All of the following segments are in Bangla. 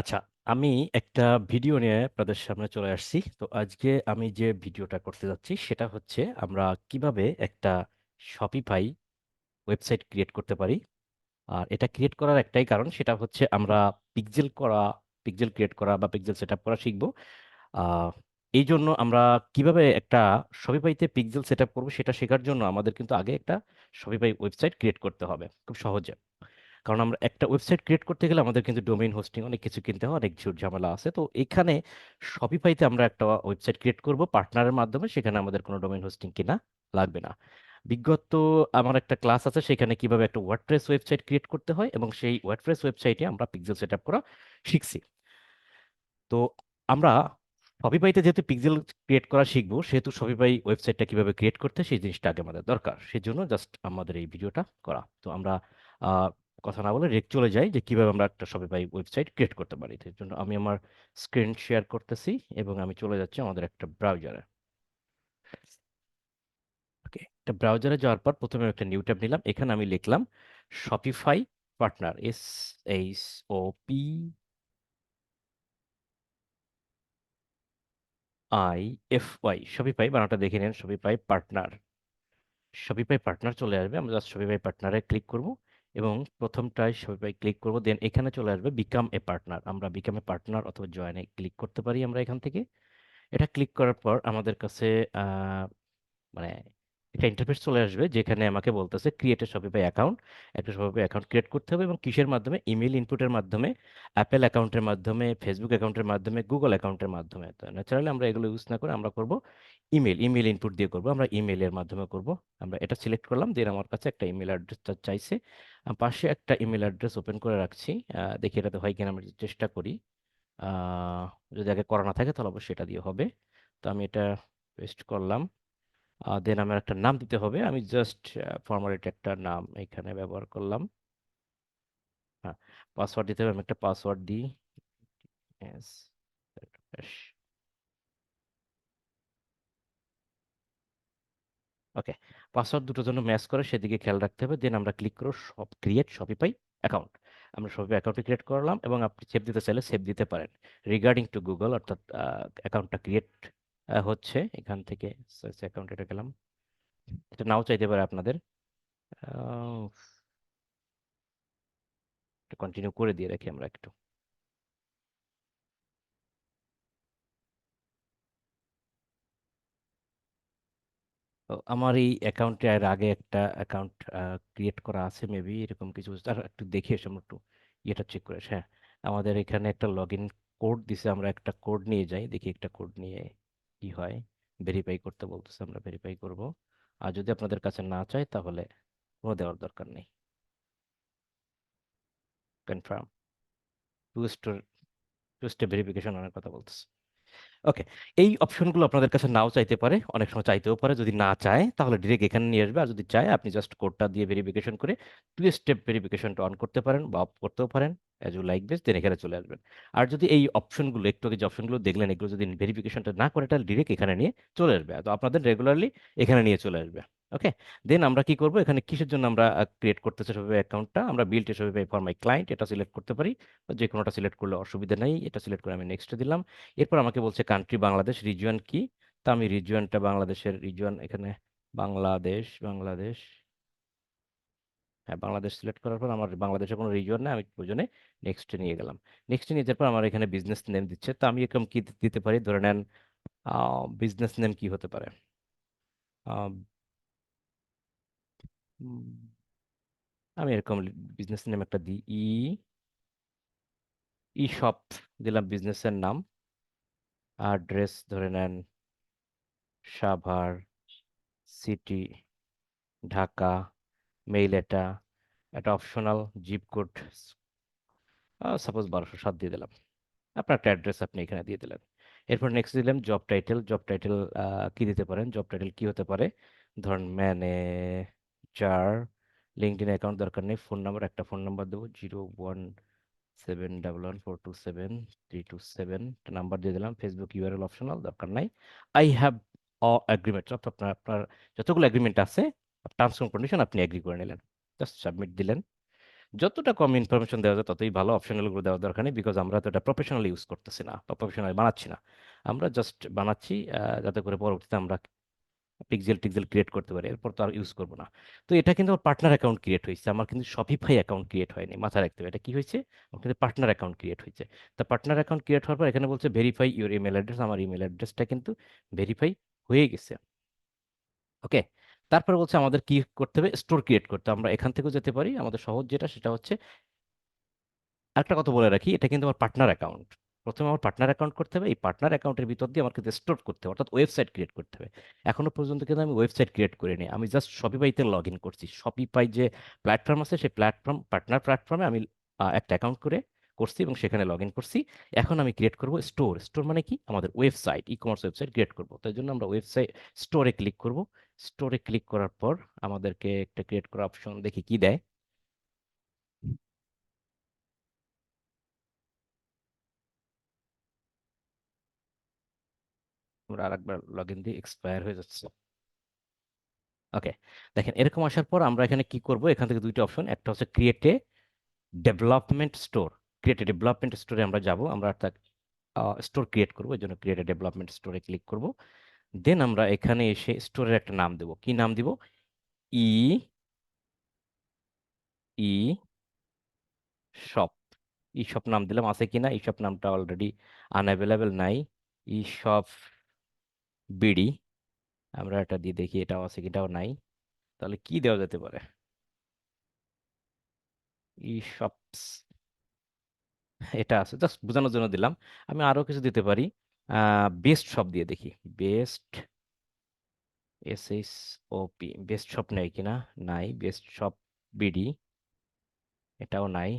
আচ্ছা আমি একটা ভিডিও নিয়ে আপনাদের সামনে চলে আসছি। তো আজকে আমি যে ভিডিওটা করতে যাচ্ছি, সেটা হচ্ছে আমরা কীভাবে একটা শপিফাই ওয়েবসাইট ক্রিয়েট করতে পারি। আর এটা ক্রিয়েট করার একটাই কারণ, সেটা হচ্ছে আমরা পিক্সেল করা পিক্সেল ক্রিয়েট করা বা পিক্সেল সেট আপ করা শিখব। এই জন্য আমরা কীভাবে একটা শপিফাইতে পিক্সেল সেট আপ করব, সেটা শেখার জন্য আমাদের কিন্তু আগে একটা শপিফাই ওয়েবসাইট ক্রিয়েট করতে হবে, খুব সহজে। কারণ আমরা একটা ওয়েবসাইট ক্রিয়েট করতে গেলে আমাদের কিন্তু ডোমেইন হোস্টিং অনেক কিছু কিনতে হয়, অনেক ঝুট ঝামেলা আছে। তো এখানে শপিফাইতে আমরা একটা ওয়েবসাইট ক্রিয়েট করব পার্টনারের মাধ্যমে, সেখানে আমাদের কোনো ডোমেইন হোস্টিং কিনা লাগবে না। বিগত আমার একটা ক্লাস আছে, সেখানে কীভাবে একটা ওয়ার্ডপ্রেস ওয়েবসাইট ক্রিয়েট করতে হয় এবং সেই ওয়ার্ডপ্রেস ওয়েবসাইটে আমরা পিক্সেল সেট আপ করা শিখছি। তো আমরা শপিফাইতে যেহেতু পিক্সেল ক্রিয়েট করা শিখব, সেহেতু শপিফাই ওয়েবসাইটটা কীভাবে ক্রিয়েট করতে সেই জিনিসটা আগে আমাদের দরকার। সেই জন্য জাস্ট আমাদের এই ভিডিওটা করা। তো আমরা কথা না বলে ডিরেক্ট চলে যাই যে কীভাবে আমরা একটা শপিফাই ওয়েবসাইট ক্রিয়েট করতে পারি। এর জন্য আমি আমার স্ক্রিন শেয়ার করতেছি এবং আমি চলে যাচ্ছি আমাদের একটা ব্রাউজারে ওকে একটা ব্রাউজারে যাওয়ার পর প্রথমে একটা নিউ ট্যাব নিলাম। এখানে আমি লিখলাম Shopify partner S H O P I F Y Shopify বানানটা দেখে নেন শপিফাই পার্টনার শপিফাই পার্টনার চলে আসবে। আমরা জাস্ট শপিফাই পার্টনারে ক্লিক করব। এবং প্রথমটায় সবাই ক্লিক করব দেন এখানে চলে আসবে বিকাম এ পার্টনার আমরা বিকাম এ পার্টনার অথবা জয়েনে ক্লিক করতে পারি আমরা এখান থেকে। এটা ক্লিক করার পর আমাদের কাছে মানে একটা ইন্টারফেস চলে আসবে যেখানে আমাকে বলতেছে ক্রিয়েট এ শপিফাই অ্যাকাউন্ট একটা শপিফাই অ্যাকাউন্ট ক্রিয়েট করতে হবে এবং কিসের মাধ্যমে? ইমেল ইনপুটের মাধ্যমে অ্যাপেল অ্যাকাউন্টের মাধ্যমে ফেসবুক অ্যাকাউন্টের মাধ্যমে গুগল অ্যাকাউন্টের মাধ্যমে। তো ন্যাচারালি আমরা এগুলো ইউজ না করে আমরা করব ইমেল ইমেল ইনপুট দিয়ে করব। আমরা ইমেলের মাধ্যমে করব। আমরা এটা সিলেক্ট করলাম দেন আমার কাছে একটা ইমেল অ্যাড্রেসটা চাইছে। পাশে একটা ইমেল অ্যাড্রেস ওপেন করে রাখছি। দেখি এটাতে হয় কিনা আমরা চেষ্টা করি। যদি আগে করা না থাকে তাহলে অবশ্যই এটা দিয়ে হবে। তো আমি এটা পেস্ট করলাম। দেন আমার একটা নাম দিতে হবে। আমি জাস্ট ফর্মালিটি একটা নাম এখানে ব্যবহার করলাম। হ্যাঁ পাসওয়ার্ড দিতে হবে, আমি একটা পাসওয়ার্ড দিই. ওকে পাসওয়ার্ড দুটোর জন্য ম্যাচ করে সেদিকে খেয়াল রাখতে হবে। দেন আমরা ক্লিক করো, সব ক্রিয়েট শপিফাই অ্যাকাউন্ট আমরা শপিফাই অ্যাকাউন্টে ক্রিয়েট করলাম এবং আপনি সেভ দিতে চাইলে সেভ দিতে পারেন। রিগার্ডিং টু গুগল অর্থাৎ অ্যাকাউন্টটা ক্রিয়েট হচ্ছে এখান থেকে অ্যাকাউন্ট এটা গেলাম। এটা নাও চাইতে পারে আপনাদের। কন্টিনিউ করে দিয়ে রাখি আমরা একটু। আমার এই অ্যাকাউন্টে এর আগে একটা অ্যাকাউন্ট ক্রিয়েট করা আছে মেবি এরকম কিছু। আর একটু দেখি, এসে একটু ইয়েটা চেক করে হ্যাঁ আমাদের এখানে একটা লগ ইন কোড দিছে, আমরা একটা কোড নিয়ে যাই, দেখি একটা কোড নিয়ে কি হয়? ভেরিফাই করতে বলতেছে, আমরা ভেরিফাই করব। আর যদি আপনাদের কাছে না চাই তাহলে কোনো দেওয়ার দরকার নেই। Confirm to store to stay verification অনেক কথা বলতেছে। ওকে এই অপশনগুলো আপনাদের কাছে নাও চাইতে পারে, অনেক সময় চাইতেও পারে। যদি না চায়, তাহলে ডিরেক্ট এখানে নিয়ে আসবে। আর যদি চায়, আপনি জাস্ট কোডটা দিয়ে ভেরিফিকেশন করে টু স্টেপ ভেরিফিকেশনটা অন করতে পারেন বা অফ করতেও পারেন। As you like base then এখানে চলে আসবেন। আর যদি এই অপশনগুলো একটু আগে যে অপশনগুলো দেখলেন, এগুলো যদি ভেরিফিকেশনটা না করে, তাহলে ডিরেক্ট এখানে নিয়ে চলে আসবে। তো আপনাদের রেগুলারলি এখানে নিয়ে চলে আসবে। ওকে? দেন আমরা কি করব? এখানে কিসের জন্য আমরা ক্রিয়েট করতেছি সবাই অ্যাকাউন্টটা আমরা বিল্ট সবাই ফর মাই ক্লায়েন্ট এটা সিলেক্ট করতে পারি। বা যে কোনোটা সিলেক্ট করলে অসুবিধা নেই, এটা সিলেক্ট করে আমি নেক্সট দিলাম। এরপর আমাকে বলছে কান্ট্রি বাংলাদেশ রিজিয়ন কি? তা আমি রিজিয়নটা বাংলাদেশের রিজিয়ন এখানে, বাংলাদেশ বাংলাদেশ। হ্যাঁ বাংলাদেশ সিলেক্ট করার পর আমার বাংলাদেশের কোনো রিজিয়ন না আমি প্রয়োজনে নেক্সট নিয়ে গেলাম। নেক্সট নিয়ে যাওয়ার পর আমার এখানে বিজনেস নেম দিচ্ছে। তা আমি এরকম কি দিতে পারি? ধরে নেন বিজনেস নেম কি হতে পারে? আমি এরকম বিজনেস নেম একটা দিই, ই ই শপ দিলাম বিজনেসের নাম অ্যাড্রেস ধরে নেন, সাভার সিটি ঢাকা মেইল এটা, একটা অপশনাল জিপ কোড সাপোজ বারোশো সাত দিয়ে দিলাম, আপনার একটা অ্যাড্রেস আপনি এখানে দিয়ে দিলেন, এরপর নেক্সট দিলাম জব টাইটেল জব টাইটেল কি দিতে পারেন জব টাইটেল কি হতে পারে, ধরুন ম্যানেজার লিঙ্কডিন অ্যাকাউন্ট দরকার নেই ফোন নাম্বার একটা ফোন নাম্বার দেবো zero one seven double one four two seven three two seven number দিয়ে দিলাম ফেসবুক ইউআরএল অপশনাল দরকার নাই। আই হ্যাভ অ অ্যাগ্রিমেন্ট আপনার আপনার যতগুলো অ্যাগ্রিমেন্ট আছে টার্মস এন্ড কন্ডিশন আপনি এগ্রি করে নিলেন জাস্ট সাবমিট দিলেন। যতটা কম ইনফরমেশন দেওয়া যায়, ততই ভালো অপশনালগুলো দেওয়ার দরকার নেই বিকজ আমরা তো এটা প্রফেশনালি ইউজ করতেছি না, বা প্রফেশনালি বানাচ্ছি না। আমরা জাস্ট বানাচ্ছি যাতে করে পরবর্তীতে আমরা পিক্সেল টিক্সেল ক্রিয়েট করতে পারি, এরপর তো আর ইউজ করব না। তো এটা কিন্তু আমার পার্টনার অ্যাকাউন্ট ক্রিয়েট হয়েছে, আমার কিন্তু শপিফাই অ্যাকাউন্ট ক্রিয়েট হয়নি, মাথায় রাখতে হবে। এটা কি হয়েছে? আমার কিন্তু পার্টনার অ্যাকাউন্ট ক্রিয়েট হয়েছে। তা পার্টনার অ্যাকাউন্ট ক্রিয়েট হওয়ার পর এখানে বলছে ভেরিফাই ইউর ইমেল অ্যাড্রেস আমার ইমেল অ্যাড্রেসটা কিন্তু ভেরিফাই হয়ে গেছে। ওকে? তারপর বলছে আমাদের কি করতে হবে? স্টোর ক্রিয়েট করতে। আমরা এখান থেকেও যেতে পারি। আমাদের সহজ যেটা, সেটা হচ্ছে, আরেকটা কথা বলে রাখি, এটা কিন্তু আমার পার্টনার অ্যাকাউন্ট প্রথমে আমার পার্টনার অ্যাকাউন্ট করতে হবে, এই পার্টনার অ্যাকাউন্টের ভিতর দিয়ে আমার কিন্তু স্টোর করতে হবে, অর্থাৎ ওয়েবসাইট ক্রিয়েট করতে হবে। এখনও পর্যন্ত কিন্তু আমি ওয়েবসাইট ক্রিয়েট করিনি, আমি জাস্ট শপিপাইতে লগ ইন করছি। শপিপাই যে প্ল্যাটফর্ম আছে, সেই প্ল্যাটফর্ম পার্টনার প্ল্যাটফর্মে আমি একটা অ্যাকাউন্ট করে করছি এবং সেখানে লগ ইন করছি। এখন আমি ক্রিয়েট করব স্টোর স্টোর মানে কি? আমাদের website e commerce website create করব। তাই জন্য আমরা ওয়েবসাইট স্টোরে ক্লিক করব। স্টোরে ক্লিক করার পর আমাদেরকে একটা ক্রিয়েট করা অপশন দেখি কি দেয়। এখানে স্টোর ক্রিয়েট ডেভেলপমেন্ট স্টোরে আমরা যাব, আমরা স্টোর ক্রিয়েট করব এই ডেভেলপমেন্ট স্টোরে ক্লিক করব। দেন আমরা এখানে এসে স্টোরের একটা নাম দেব। কি নাম দিব? ই ই শপ ই শপ নাম দিলাম আছে কিনা? ই শপ নামটা অলরেডি আনঅ্যাভেলেবেল নাই। E shop BD. আমরা এটা দিয়ে দেখি এটাও আছে কি এটাও নাই। তাহলে কি দেওয়া যেতে পারে? এটা আছে, জাস্ট বোঝানোর জন্য দিলাম। আমি আরও কিছু দিতে পারি। বেস্ট শপ দিয়ে দেখি। Best S S OP best shop নেই কিনা নাই। Best shop BD. এটাও নাই।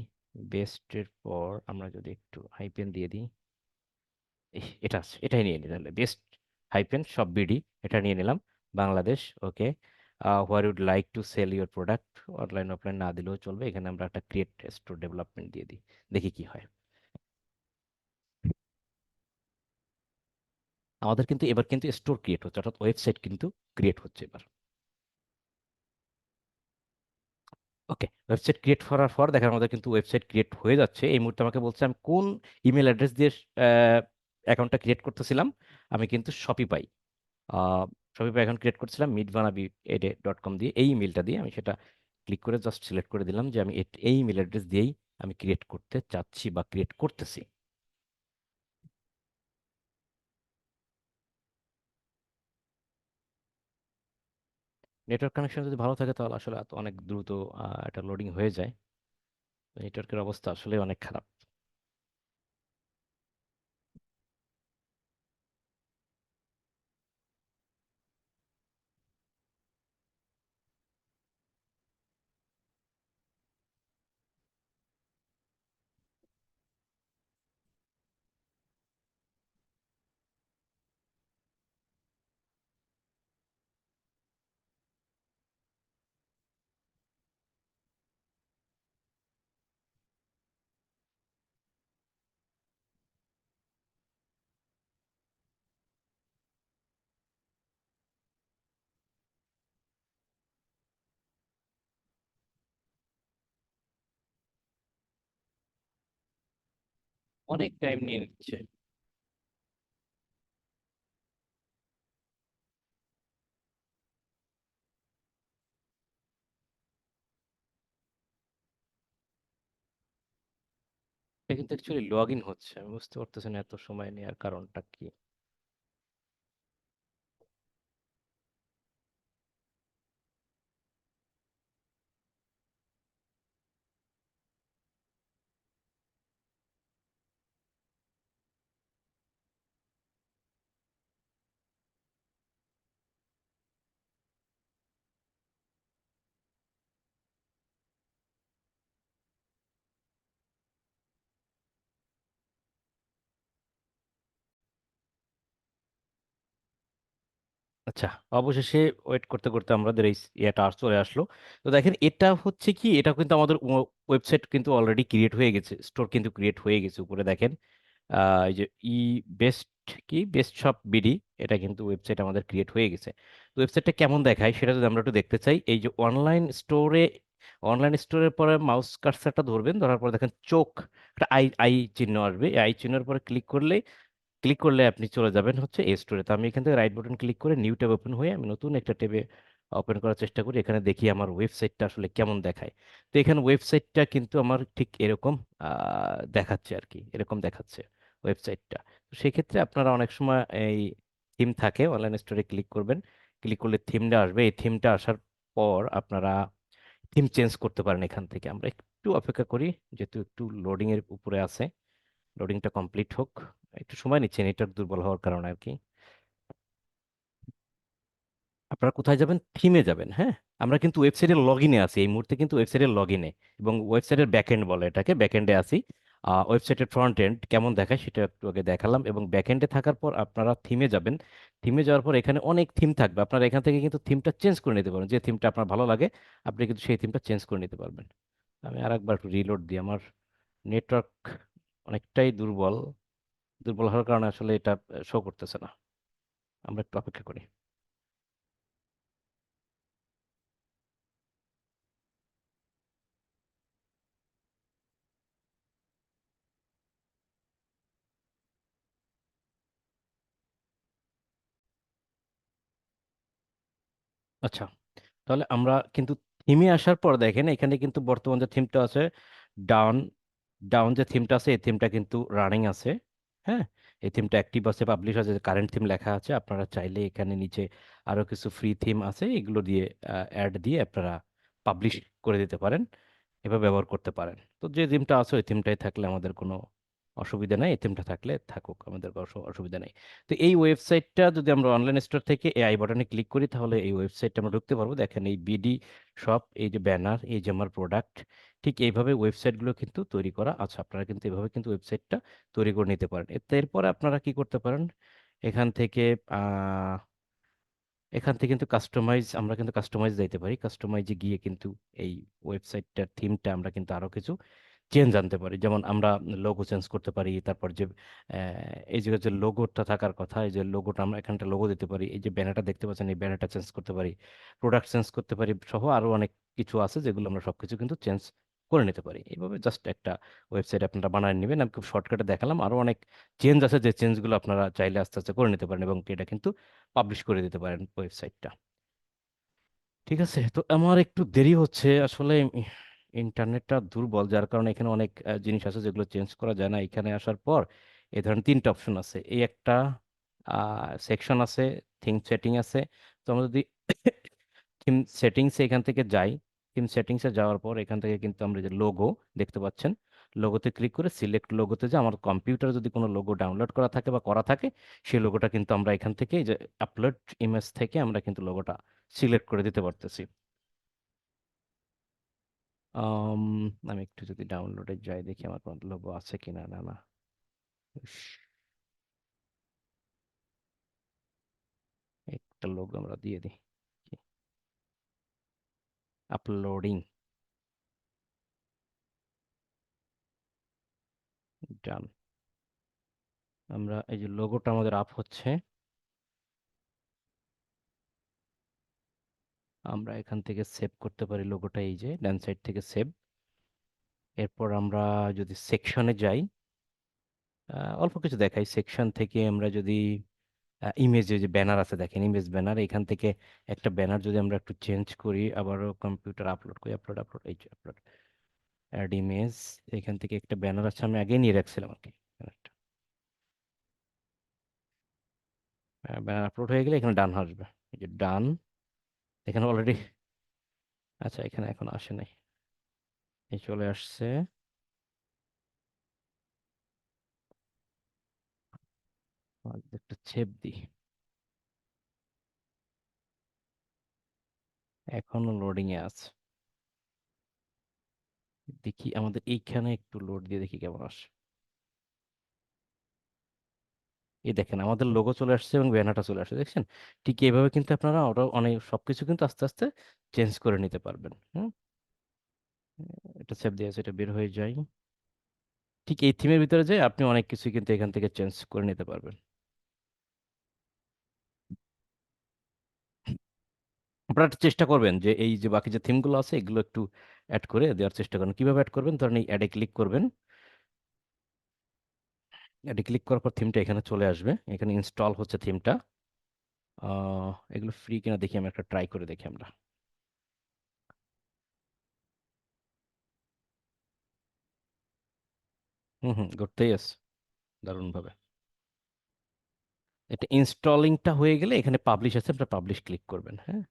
বেস্টের পর আমরা যদি একটু হাইপেন দিয়ে দিই। এটা আছে। এটাই নিয়ে নিই তাহলে। বেস্ট হাইপেন শপ বিডি এটা নিয়ে নিলাম। Bangladesh okay where would like to sell your product online offline না দিলেও চলবে। এখানে আমরা একটা ক্রিয়েট স্টোর ডেভেলপমেন্ট দিয়ে দিই। দেখি কি হয়। আমাদের কিন্তু, এবার কিন্তু স্টোর ক্রিয়েট হচ্ছে, অর্থাৎ ওয়েবসাইট কিন্তু ক্রিয়েট হচ্ছে এবার। ওকে ওয়েবসাইট ক্রিয়েট করার পর, দেখেন আমাদের কিন্তু ওয়েবসাইট ক্রিয়েট হয়ে যাচ্ছে। এই মুহূর্তে আমাকে বলছে, আমি কোন ইমেল অ্যাড্রেস দিয়ে অ্যাকাউন্টটা ক্রিয়েট করতেছিলাম, আমি কিন্তু শপিপাই শপিপাই অ্যাকাউন্ট ক্রিয়েট করছিলাম মিটবানাবি এডে ডট কম দিয়ে। এই ইমেলটা দিয়ে আমি সেটা ক্লিক করে জাস্ট সিলেক্ট করে দিলাম যে আমি এই ইমেল অ্যাড্রেস দিয়েই আমি ক্রিয়েট করতে চাচ্ছি বা ক্রিয়েট করতেছি। নেটওয়ার্ক কানেকশন যদি ভালো থাকে তাহলে আসলে অনেক দ্রুত এটা লোডিং হয়ে যায়। নেটওয়ার্কের অবস্থা আসলে অনেক খারাপ। অনেক টাইম নিয়ে নিচ্ছে এটা কিন্তু অ্যাকচুয়ালি লগ ইন হচ্ছে। আমি বুঝতে পারতেছি না এত সময় নেওয়ার কারণটা কি। আচ্ছা অবশেষে ওয়েট করতে করতে আমাদের এই ইয়েটা আর চলে আসলো। তো দেখেন, এটা হচ্ছে কি এটা কিন্তু আমাদের ওয়েবসাইট কিন্তু অলরেডি ক্রিয়েট হয়ে গেছে স্টোর কিন্তু ক্রিয়েট হয়ে গেছে উপরে দেখেন। এই যে ই বেস্ট কি বেস্ট শপ বিডি এটা কিন্তু ওয়েবসাইট আমাদের ক্রিয়েট হয়ে গেছে। তো ওয়েবসাইটটা কেমন দেখায়, সেটা যদি আমরা একটু দেখতে চাই, এই যে অনলাইন স্টোরে অনলাইন স্টোরের পরে মাউস কার্সারটা ধরবেন, ধরার পর দেখেন চোখ, একটা আই আই চিহ্ন আসবে। এই আই চিহ্নের পরে ক্লিক করলে ক্লিক করলে আপনি চলে যাবেন হচ্ছে এ স্টোরে। তো আমি এখান থেকে রাইট বাটন ক্লিক করে নিউ ট্যাব ওপেন হয়ে আমি নতুন একটা ট্যাবে ওপেন করার চেষ্টা করি। এখানে দেখি আমার ওয়েবসাইটটা আসলে কেমন দেখায়। তো এখানে ওয়েবসাইটটা কিন্তু আমার ঠিক এরকম দেখাচ্ছে আর কি এরকম দেখাচ্ছে ওয়েবসাইটটা তো সেক্ষেত্রে আপনারা অনেক সময় এই থিম থাকে অনলাইন স্টোরে ক্লিক করবেন। ক্লিক করলে থিমটা আসবে। এই থিমটা আসার পর আপনারা থিম চেঞ্জ করতে পারেন এখান থেকে। আমরা একটু অপেক্ষা করি, যেহেতু একটু লোডিংয়ের উপরে আছে। লোডিংটা কমপ্লিট হোক। একটু সময় নিচ্ছে নেটওয়ার্ক দুর্বল হওয়ার কারণে আর কি আপনারা কোথায় যাবেন? থিমে যাবেন হ্যাঁ? আমরা কিন্তু ওয়েবসাইটের লগ ইনে আছি, এই মুহূর্তে কিন্তু ওয়েবসাইটের লগ ইনে এবং ওয়েবসাইটের ব্যাকএন্ড বলে এটাকে, ব্যাকএন্ডে আছি। ওয়েবসাইটের ফ্রন্ট এন্ড কেমন দেখায় সেটা একটু আগে দেখালাম এবং ব্যাকএন্ডে থাকার পর আপনারা থিমে যাবেন। থিমে যাওয়ার পর এখানে অনেক থিম থাকবে, আপনারা এখান থেকে কিন্তু থিমটা চেঞ্জ করে নিতে পারেন। যে থিমটা আপনার ভালো লাগে, আপনি কিন্তু সেই থিমটা চেঞ্জ করে নিতে পারবেন। আমি আর একবার রিলোড দিই, আমার নেটওয়ার্ক অনেকটাই দুর্বল। দুর্বল হওয়ার কারণে আসলে এটা শো করতেছে না। আমরা একটু অপেক্ষা করি। আচ্ছা তাহলে আমরা কিন্তু থিমে আসার পর দেখেন, এখানে কিন্তু বর্তমান যে থিমটা আছে ডাউন ডাউন যে থিমটা আছে, এই থিমটা কিন্তু রানিং আছে। হ্যাঁ এই থিমটা অ্যাক্টিভ আছে পাবলিশ আছে কারেন্ট থিম লেখা আছে। আপনারা চাইলে এখানে নিচে আরও কিছু ফ্রি থিম আছে, এগুলো দিয়ে অ্যাড দিয়ে আপনারা পাবলিশ করে দিতে পারেন, এভাবে ব্যবহার করতে পারেন। তো যে থিমটা আছে, ওই থিমটাই থাকলে আমাদের কোনো অসুবিধা নাই, এই থিমটা থাকলে থাকুক, আমাদের অসুবিধা নেই। তো এই ওয়েবসাইটটা যদি আমরা অনলাইন স্টোর থেকে এই আই বাটনে ক্লিক করি, তাহলে এই ওয়েবসাইটটা আমরা ঢুকতে পারব। দেখেন এই বিডি শপ এই যে ব্যানার এই যে আমার প্রোডাক্ট ঠিক এইভাবে ওয়েবসাইটগুলো কিন্তু তৈরি করা আছে। আপনারা কিন্তু এভাবে কিন্তু ওয়েবসাইটটা তৈরি করে নিতে পারেন। এরপরে আপনারা কি করতে পারেন? এখান থেকে এখান থেকে কিন্তু কাস্টমাইজ আমরা কিন্তু কাস্টমাইজ দিতে পারি। কাস্টমাইজে গিয়ে কিন্তু এই ওয়েবসাইটটার থিমটা আমরা কিন্তু আরও কিছু চেঞ্জ আনতে পারি। যেমন আমরা লোগো চেঞ্জ করতে পারি, তারপর যে এই জায়গায় যে লোগোটা থাকার কথা, এই যে লোগোটা আমরা এখানটা লোগো দিতে পারি। এই যে ব্যানারটা দেখতে পাচ্ছেন, এই ব্যানারটা চেঞ্জ করতে পারি। প্রোডাক্ট চেঞ্জ করতে পারি সহ আরও অনেক কিছু আছে যেগুলো আমরা সব কিছু কিন্তু চেঞ্জ করে নিতে পারি। এইভাবে জাস্ট একটা ওয়েবসাইট আপনারা বানায় নেবেন। আমি খুব শর্টকাটে দেখালাম। আরও অনেক চেঞ্জ আছে যে চেঞ্জগুলো আপনারা চাইলে আস্তে আস্তে করে নিতে পারেন এবং এটা কিন্তু পাবলিশ করে দিতে পারেন ওয়েবসাইটটা ঠিক আছে? তো আমার একটু দেরি হচ্ছে। আসলে ইন্টারনেটটা দুর্বল, যার কারণে এখানে অনেক জিনিস আছে যেগুলো চেঞ্জ করা যায় না। এখানে আসার পর এ ধরনের তিনটা অপশন আছে। এই একটা সেকশন আছে থিম সেটিং আছে। তো আমরা যদি থিম সেটিংস এখান থেকে যাই থিম সেটিংসে যাওয়ার পর এখান থেকে কিন্তু আমরা যে লোগো দেখতে পাচ্ছেন। লোগোতে ক্লিক করে সিলেক্ট লোগোতে যে আমার কম্পিউটারে যদি কোনো লোগো ডাউনলোড করা থাকে বা করা থাকে, সেই লোগোটা কিন্তু আমরা এখান থেকে যে আপলোড ইমেজ থেকে আমরা কিন্তু লোগোটা সিলেক্ট করে দিতে পারতেছি। আমি একটু যদি ডাউনলোডে যাই, দেখি আমার কোনো লোগো আছে কিনা না না একটা লোগো আমরা দিয়ে দিই। আপলোডিং ডান আমরা এই যে লোগোটা আমাদের আপ হচ্ছে। আমরা এখান থেকে সেভ করতে পারি লোগোটা এই যে, ডান সাইড থেকে সেভ এরপর আমরা যদি সেকশনে যাই অল্প কিছু দেখাই। সেকশন থেকে আমরা যদি ইমেজ যে ব্যানার আছে দেখেন ইমেজ ব্যানার এখান থেকে একটা ব্যানার যদি আমরা একটু চেঞ্জ করি, আবারও কম্পিউটার আপলোড করি আপলোড আপলোড এই যে আপলোড অ্যাড ইমেজ এখান থেকে একটা ব্যানার আছে, আমি আগেই নিয়ে রাখছিলাম আর কি ব্যানার আপলোড হয়ে গেলে এখানে ডান আসবে, এই যে ডান, এখানে অলরেডি আচ্ছা এখানে এখন আসে নাই, এই চলে আসছে। একটা ছেপ দিই। এখনও লোডিং এ আছে। দেখি আমাদের এইখানে একটু লোড দিয়ে দেখি কেমন আসে। এই দেখেন, আমাদের লোগো চলে আসছে এবং ব্যানারটা চলে আসছে। দেখছেন? ঠিক এইভাবে কিন্তু আপনারা ওটা অনেক, সবকিছু কিন্তু আস্তে আস্তে চেঞ্জ করে নিতে পারবেন। হুম? এটা সেভ দিয়ে আছে, এটা বের হয়ে যায়। ঠিক এই থিমের ভিতরে যে আপনি অনেক কিছু কিন্তু এখান থেকে চেঞ্জ করে নিতে পারবেন। আপনারা চেষ্টা করবেন যে, এই যে বাকি যে থিমগুলো আছে, এগুলো একটু অ্যাড করে দেওয়ার চেষ্টা করুন। কীভাবে অ্যাড করবেন? ধরেন এই অ্যাডে ক্লিক করবেন। অ্যাডে ক্লিক করার পর থিমটা এখানে চলে আসবে। এখানে ইনস্টল হচ্ছে থিমটা। এগুলো ফ্রি কিনা দেখি আমি একটা ট্রাই করে দেখি আমরা। হুম হুম করতেই আছে দারুণভাবে। এটা ইনস্টলিংটা হয়ে গেলে এখানে পাবলিশ আছে, আপনারা পাবলিশ ক্লিক করবেন হ্যাঁ?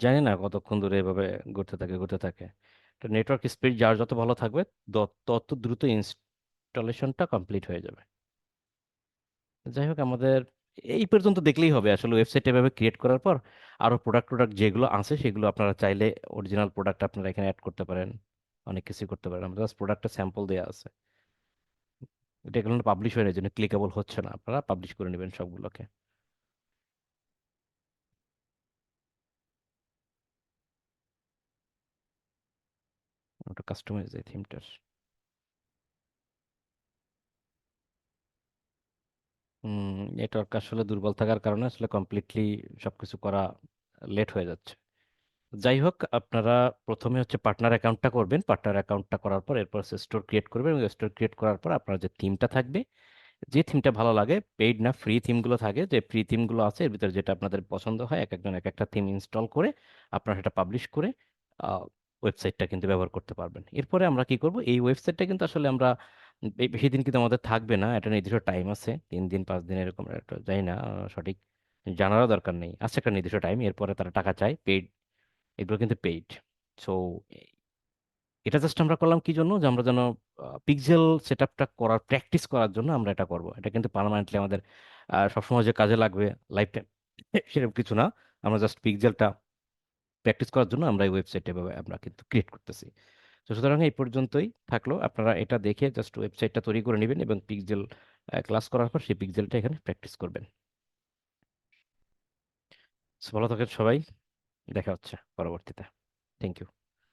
জানি না কতক্ষণ ধরে এভাবে ঘুরতে থাকে ঘুরতে থাকে। তো নেটওয়ার্ক স্পিড যার যত ভালো থাকবে তত দ্রুত ইনস্টলেশনটা কমপ্লিট হয়ে যাবে। যাই হোক, আমাদের এই পর্যন্ত দেখলেই হবে। আসলে ওয়েবসাইট এভাবে ক্রিয়েট করার পর আরও প্রোডাক্ট প্রোডাক্ট যেগুলো আছে, সেগুলো আপনারা চাইলে অরিজিনাল প্রোডাক্ট আপনারা এখানে অ্যাড করতে পারেন। অনেক কিছু করতে পারেন। আমাদের জাস্ট প্রোডাক্টের স্যাম্পল দেওয়া আছে। এটা এগুলো পাবলিশ হয়ে জন্য ক্লিকেবল হচ্ছে না। আপনারা পাবলিশ করে নেবেন সবগুলোকে। ওটা কাস্টমাইজ এই থিমটার নেটওয়ার্ক আসলে দুর্বল থাকার কারণে আসলে কমপ্লিটলি সবকিছু করা লেট হয়ে যাচ্ছে। যাই হোক, আপনারা প্রথমে হচ্ছে পার্টনার অ্যাকাউন্টটা করবেন। পার্টনার অ্যাকাউন্টটা করার পর এরপর স্টোর ক্রিয়েট করবেন এবং স্টোর ক্রিয়েট করার পর আপনার যে থিমটা থাকবে, যে থিমটা ভালো লাগে পেইড না ফ্রি থিমগুলো থাকে, যে ফ্রি থিমগুলো আছে, এর ভিতরে যেটা আপনাদের পছন্দ হয়, এক একজন এক একটা থিম ইনস্টল করে আপনারা সেটা পাবলিশ করে ওয়েবসাইটটা কিন্তু ব্যবহার করতে পারবেন। এরপরে আমরা কি করব? এই ওয়েবসাইটটা কিন্তু আসলে আমরা বেশি দিন কিন্তু আমাদের থাকবে না। এটা নির্দিষ্ট টাইম আছে। তিন দিন, পাঁচ দিন এরকম একটা যাই না সঠিক জানারও দরকার নেই। আছে একটা নির্দিষ্ট টাইম, এরপরে তারা টাকা চায় পেইড এগুলো কিন্তু পেইড সো এটা জাস্ট আমরা করলাম কি জন্য? যে আমরা যেন পিক্সেল সেট আপটা করার প্র্যাকটিস করার জন্য আমরা এটা করব। এটা কিন্তু পার্মানেন্টলি আমাদের সবসময় যে কাজে লাগবে লাইফ টাইম সেরকম কিছু না। আমরা জাস্ট পিক্সেলটা প্র্যাকটিস করার জন্য আমরা এই ওয়েবসাইট এভাবে আমরা কিন্তু ক্রিয়েট করতেছি। তো সুতরাং এই পর্যন্তই থাকল। আপনারা এটা দেখে জাস্ট ওয়েবসাইটটা তৈরি করে নেবেন এবং পিকজেল ক্লাস করার পর সেই পিকজেলটা এখানে প্র্যাকটিস করবেন। ভালো থাকেন সবাই। দেখা হচ্ছে পরবর্তীতে। Thank you